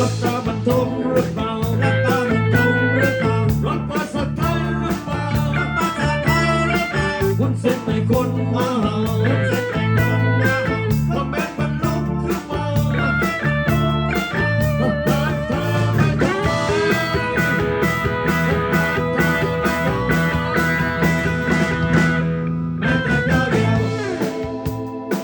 รถกระบะทุกรถเบารถกระบะทุกรถเบารถบัสไทยรถเบารถบัสไทยรถเบาคุณเส้นไหนคนมาหาเส้นไหนคนมาหา